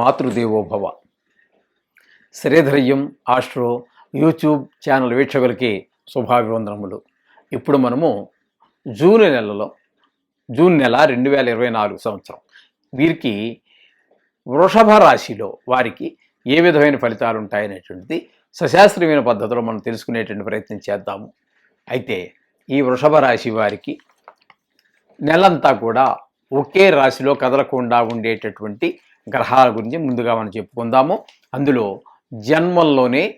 మాతృదేవోభవ. శ్రీధర్యం astro YouTube channel వీక్షకులకి శుభాభివందనములు. ఇప్పుడు మనము జూన్ నెలలో జూన్ నెల రెండు వేల ఇరవై నాలుగు సంవత్సరం. వీరికి వృషభ రాశిలో వారికి ఏ విధమైన ఫలితాలు ఉంటాయనేటువంటిది సశాస్త్రీయమైన పద్ధతిలో మనం తెలుసుకునేటువంటి ప్రయత్నం చేద్దాము. అయితే ఈ వృషభ రాశి వారికి నెలంతా కూడా ఒకే రాశిలో కదలకుండా ఉండేటటువంటి గ్రహాల గురించి ముందుగా మనం చెప్పుకుందాము. అందులో జన్మల్లోనే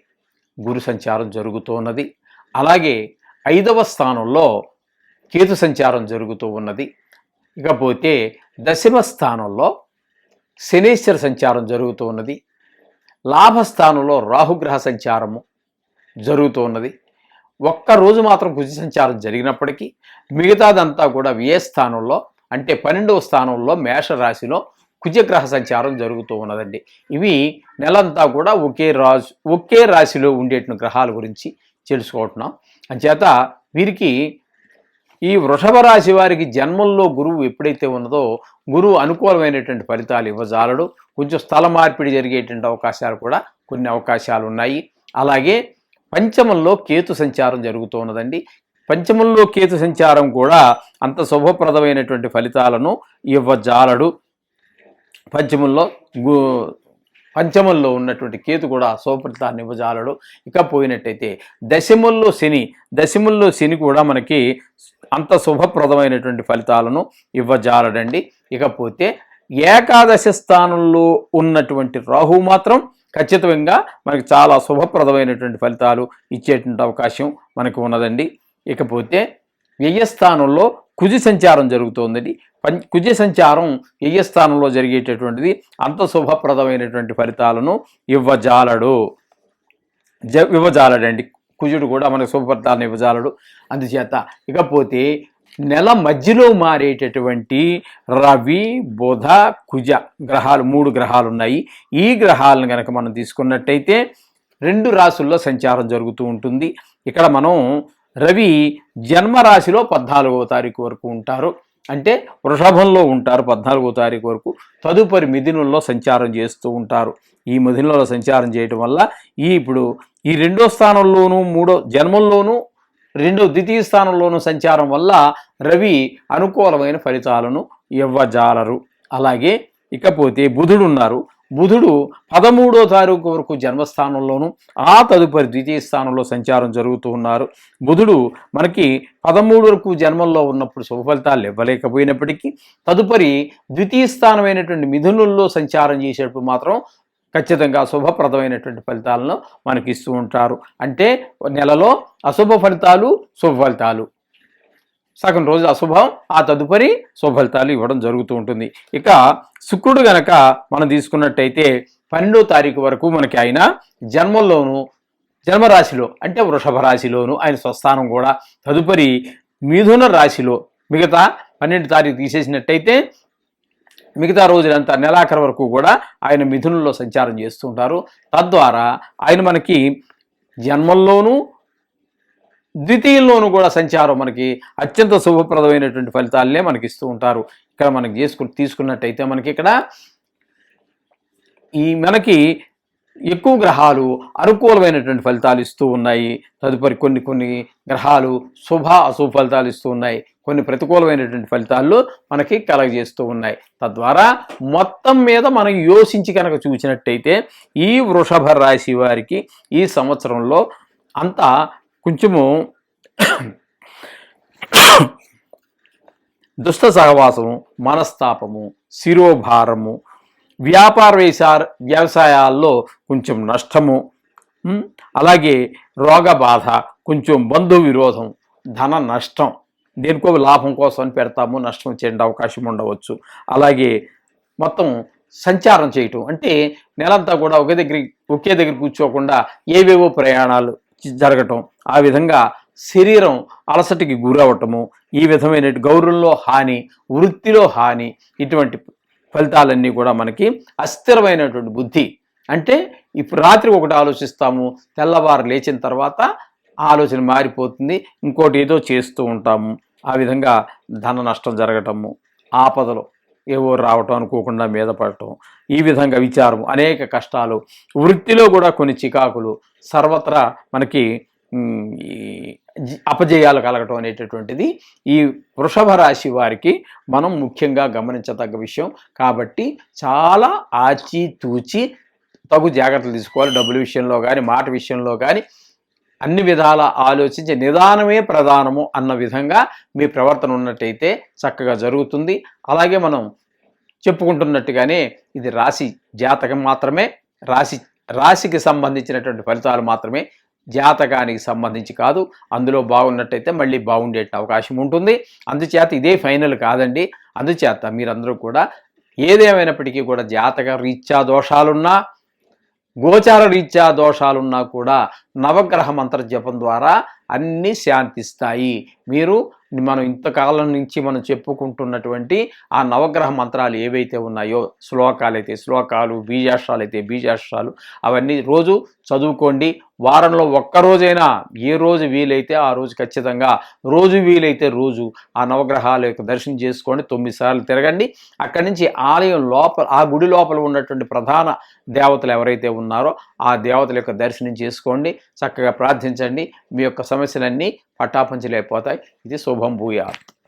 గురు సంచారం జరుగుతున్నది. అలాగే ఐదవ స్థానంలో కేతు సంచారం జరుగుతూ ఉన్నది. ఇకపోతే దశమ స్థానంలో శనేశ్వర సంచారం జరుగుతూ ఉన్నది. లాభస్థానంలో రాహుగ్రహ సంచారము జరుగుతూ ఉన్నది. ఒక్క రోజు మాత్రం కుజి సంచారం జరిగినప్పటికీ మిగతాదంతా కూడా వ్యయ స్థానంలో అంటే పన్నెండవ స్థానంలో మేషరాశిలో కుజగ్రహ సంచారం జరుగుతూ ఉన్నదండి. ఇవి నెలంతా కూడా ఒకే రాజు ఒకే రాశిలో ఉండేటువంటి గ్రహాల గురించి తెలుసుకుంటున్నాం అంచేత వీరికి ఈ వృషభ రాశి వారికి జన్మంలో గురువు ఎప్పుడైతే ఉన్నదో గురువు అనుకూలమైనటువంటి ఫలితాలు ఇవ్వజాలడు. కొంచెం స్థల మార్పిడి జరిగేటువంటి అవకాశాలు కూడా కొన్ని అవకాశాలు ఉన్నాయి. అలాగే పంచమంలో కేతు సంచారం జరుగుతూ ఉన్నదండి. పంచమంలో కేతు సంచారం కూడా అంత శుభప్రదమైనటువంటి ఫలితాలను ఇవ్వజాలడు. పంచమంలో గు పంచమంలో ఉన్నటువంటి కేతు కూడా శుభఫలితాన్ని ఇవ్వజాలడు. ఇక పోయినట్టయితే దశముల్లో శని దశముల్లో శని కూడా మనకి అంత శుభప్రదమైనటువంటి ఫలితాలను ఇవ్వజాలడండి. ఇకపోతే ఏకాదశ స్థానంలో ఉన్నటువంటి రాహు మాత్రం ఖచ్చితంగా మనకి చాలా శుభప్రదమైనటువంటి ఫలితాలు ఇచ్చేటువంటి అవకాశం మనకు ఉన్నదండి. ఇకపోతే వ్యయస్థానంలో కుజ సంచారం జరుగుతోందండి. పం కుజ సంచారం వ్యయస్థానంలో జరిగేటటువంటిది అంత శుభప్రదమైనటువంటి ఫలితాలను ఇవ్వజాలడు. జ ఇవ్వజాలడండి. కుజుడు కూడా మనకు శుభఫలితాలను ఇవ్వజాలడు. అందుచేత ఇకపోతే నెల మధ్యలో మారేటటువంటి రవి బుధ కుజ గ్రహాలు మూడు గ్రహాలు ఉన్నాయి ఈ గ్రహాలను కనుక మనం తీసుకున్నట్టయితే రెండు రాసుల్లో సంచారం జరుగుతూ ఉంటుంది. ఇక్కడ మనం రవి జన్మరాశిలో పద్నాలుగవ తారీఖు వరకు ఉంటారు. అంటే వృషభంలో ఉంటారు పద్నాలుగో తారీఖు వరకు. తదుపరి మిథునుల్లో సంచారం చేస్తూ ఉంటారు. ఈ మిథునులలో సంచారం చేయటం వల్ల ఈ ఇప్పుడు ఈ రెండో స్థానంలోనూ మూడో జన్మంలోనూ రెండో ద్వితీయ స్థానంలోనూ సంచారం వల్ల రవి అనుకూలమైన ఫలితాలను ఇవ్వజాలరు. అలాగే ఇకపోతే బుధుడు ఉన్నారు. బుధుడు పదమూడో తారీఖు వరకు జన్మస్థానంలోను ఆ తదుపరి ద్వితీయ స్థానంలో సంచారం జరుగుతూ ఉన్నారు. బుధుడు మనకి పదమూడు వరకు జన్మంలో ఉన్నప్పుడు శుభ ఫలితాలు ఇవ్వలేకపోయినప్పటికీ తదుపరి ద్వితీయ స్థానమైనటువంటి మిథునుల్లో సంచారం చేసేటప్పుడు మాత్రం ఖచ్చితంగా శుభప్రదమైనటువంటి ఫలితాలను మనకి ఇస్తూ ఉంటారు. అంటే నెలలో అశుభ ఫలితాలు శుభ ఫలితాలు. సగం రోజు అశుభం ఆ తదుపరి శుభలితాలు ఇవ్వడం జరుగుతూ ఉంటుంది. ఇక శుక్రుడు గనక మనం తీసుకున్నట్టయితే పన్నెండో తారీఖు వరకు మనకి ఆయన జన్మంలోను జన్మరాశిలో అంటే వృషభ రాశిలోను ఆయన స్వస్థానం కూడా తదుపరి మిథున రాశిలో మిగతా పన్నెండు తారీఖు తీసేసినట్టయితే మిగతా రోజులంతా నెలాఖరు వరకు కూడా ఆయన మిథునంలో సంచారం చేస్తూ ఉంటారు తద్వారా ఆయన మనకి జన్మంలోనూ ద్వితీయంలోనూ కూడా సంచారం మనకి అత్యంత శుభప్రదమైనటువంటి ఫలితాలనే మనకి ఇస్తూ ఉంటారు. ఇక్కడ మనకి చేసుకు తీసుకున్నట్టయితే మనకి ఇక్కడ ఈ మనకి ఎక్కువ గ్రహాలు అనుకూలమైనటువంటి ఫలితాలు ఇస్తూ ఉన్నాయి. తదుపరి కొన్ని కొన్ని గ్రహాలు శుభ అశుభ ఫలితాలు ఇస్తూ ఉన్నాయి. కొన్ని ప్రతికూలమైనటువంటి ఫలితాలు మనకి కలగజేస్తూ ఉన్నాయి. తద్వారా మొత్తం మీద మనం యోచించి కనుక చూసినట్టయితే ఈ వృషభ రాశి వారికి ఈ సంవత్సరంలో అంతా కొంచెము దుష్ట సహవాసము మనస్తాపము శిరోభారము వ్యాపార వ్యవసాయ వ్యవసాయాల్లో కొంచెం నష్టము అలాగే రోగ బాధ కొంచెం బంధు విరోధం ధన నష్టం దేనికో లాభం కోసం పెడతాము నష్టం చేయండి అవకాశం ఉండవచ్చు. అలాగే మొత్తం సంచారం చేయటం అంటే నెలంతా కూడా ఒకే దగ్గర ఒకే దగ్గర కూర్చోకుండా ఏవేవో ప్రయాణాలు జరగటం ఆ విధంగా శరీరం అలసటికి గురవటము ఈ విధమైన గౌరవంలో హాని వృత్తిలో హాని ఇటువంటి ఫలితాలన్నీ కూడా మనకి అస్థిరమైనటువంటి బుద్ధి. అంటే ఇప్పుడు రాత్రి ఒకటి ఆలోచిస్తాము తెల్లవారు లేచిన తర్వాత ఆలోచన మారిపోతుంది ఇంకోటి ఏదో చేస్తూ ఉంటాము. ఆ విధంగా ధన నష్టం జరగటము ఆపదలు ఏవో రావటం అనుకోకుండా మీద పడటం ఈ విధంగా విచారం అనేక కష్టాలు వృత్తిలో కూడా కొన్ని చికాకులు సర్వత్రా మనకి ఈ అపజయాలు కలగటం అనేటటువంటిది ఈ వృషభ రాశి వారికి మనం ముఖ్యంగా గమనించదగ్గ విషయం. కాబట్టి చాలా ఆచితూచి తగు జాగ్రత్తలు తీసుకోవాలి. డబ్బుల విషయంలో కానీ మాట విషయంలో కానీ అన్ని విధాల ఆలోచించి నిదానమే ప్రధానము అన్న విధంగా మీ ప్రవర్తన ఉన్నట్టయితే చక్కగా జరుగుతుంది. అలాగే మనం చెప్పుకుంటున్నట్టుగానే ఇది రాశి జాతకం మాత్రమే. రాశి రాశికి సంబంధించినటువంటి ఫలితాలు మాత్రమే. జాతకానికి సంబంధించి కాదు అందులో బాగున్నట్టయితే మళ్ళీ బాగుండే అవకాశం ఉంటుంది. అందుచేత ఇదే ఫైనల్ కాదండి. అందుచేత మీరందరూ కూడా ఏదేమైనప్పటికీ కూడా జాతక రీత్యా దోషాలున్నా గోచార రీత్యా దోషాలున్నా కూడా నవగ్రహ మంత్ర జపం ద్వారా అన్నీ శాంతిస్తాయి. మీరు మనం ఇంతకాలం నుంచి మనం చెప్పుకుంటున్నటువంటి ఆ నవగ్రహ మంత్రాలు ఏవైతే ఉన్నాయో శ్లోకాలు అయితే శ్లోకాలు బీజాష్ట్రాలు అయితే బీజాష్ట్రాలు అవన్నీ రోజు చదువుకోండి. వారంలో ఒక్క రోజైనా ఏ రోజు వీలైతే ఆ రోజు ఖచ్చితంగా రోజు వీలైతే రోజు ఆ నవగ్రహాల యొక్క దర్శనం చేసుకోండి తొమ్మిది సార్లు తిరగండి. అక్కడి నుంచి ఆలయం లోపల ఆ గుడి లోపల ఉన్నటువంటి ప్రధాన దేవతలు ఎవరైతే ఉన్నారో ఆ దేవతల యొక్క దర్శనం చేసుకోండి. చక్కగా ప్రార్థించండి. మీ యొక్క సమస్యలన్నీ పట్టాపంచలైపోతాయి ఇది శుభం భూయాత్.